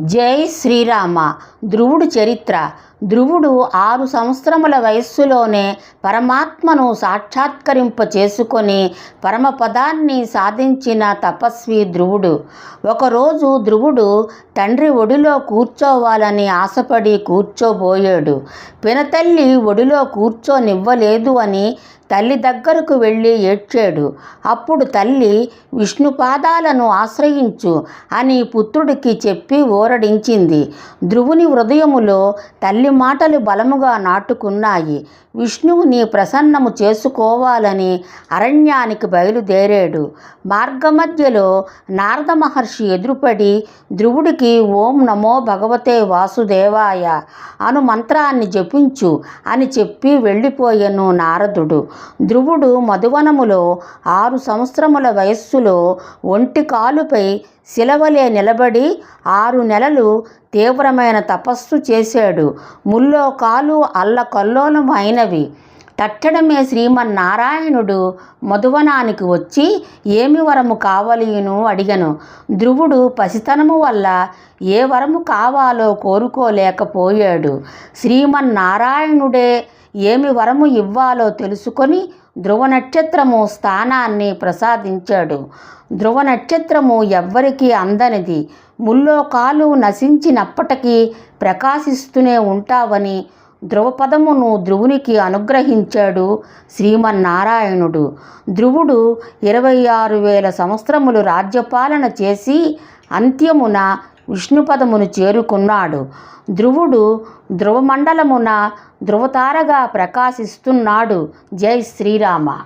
జై శ్రీరామ ధ్రువుడు చరిత్ర ధ్రువుడు ఆరు సంవత్సరముల వయస్సులోనే పరమాత్మను సాక్షాత్కరింప చేసుకొని పరమపదాన్ని సాధించిన తపస్వి ధ్రువుడు. ఒకరోజు ధ్రువుడు తండ్రి ఒడిలో కూర్చోవాలని ఆశపడి కూర్చోబోయాడు. పినతల్లి ఒడిలో కూర్చోనివ్వలేదు అని తల్లి దగ్గరకు వెళ్ళి ఏడ్చాడు. అప్పుడు తల్లి విష్ణు పాదాలను ఆశ్రయించు అని పుత్రుడికి చెప్పి ఊరడించింది ధ్రువుని హృదయములో తల్లి మాటలు బలముగా నాటుకున్నాయి. విష్ణువుని ప్రసన్నము చేసుకోవాలని అరణ్యానికి బయలుదేరాడు. మార్గమధ్యలో నారద మహర్షి ఎదురుపడి ధ్రువుడికి ఓం నమో భగవతే వాసుదేవాయ అను మంత్రాన్ని జపించు అని చెప్పి వెళ్ళిపోయెను నారదుడు. ధ్రువుడు మధువనములో ఆరు సంవత్సరముల వయస్సులో ఒంటి కాలుపై శిలవలే నిలబడి ఆరు నెలలు తీవ్రమైన తపస్సు చేశాడు. ముల్లో కాలు అయినవి తట్టడమే శ్రీమన్నారాయణుడు. మధువనానికి వచ్చి ఏమి వరము కావలియును అడిగను. ధ్రువుడు పసితనము వల్ల ఏ వరము కావాలో కోరుకోలేకపోయాడు. శ్రీమన్నారాయణుడే ఏమి వరము ఇవ్వాలో తెలుసుకొని ధ్రువ నక్షత్రము స్థానాన్ని ప్రసాదించాడు. ధ్రువ నక్షత్రము ఎవ్వరికీ అందనిది. ముల్లోకాలు నశించినప్పటికీ ప్రకాశిస్తూనే ఉంటావని ధ్రువపదమును ధ్రువునికి అనుగ్రహించాడు శ్రీమన్నారాయణుడు. ధ్రువుడు ఇరవై ఆరు వేల సంవత్సరములు రాజ్యపాలన చేసి అంత్యమున విష్ణుపదమును చేరుకున్నాడు. ధ్రువుడు ధ్రువమండలమున ధ్రువతారగా ప్రకాశిస్తున్నాడు. జై శ్రీరామ.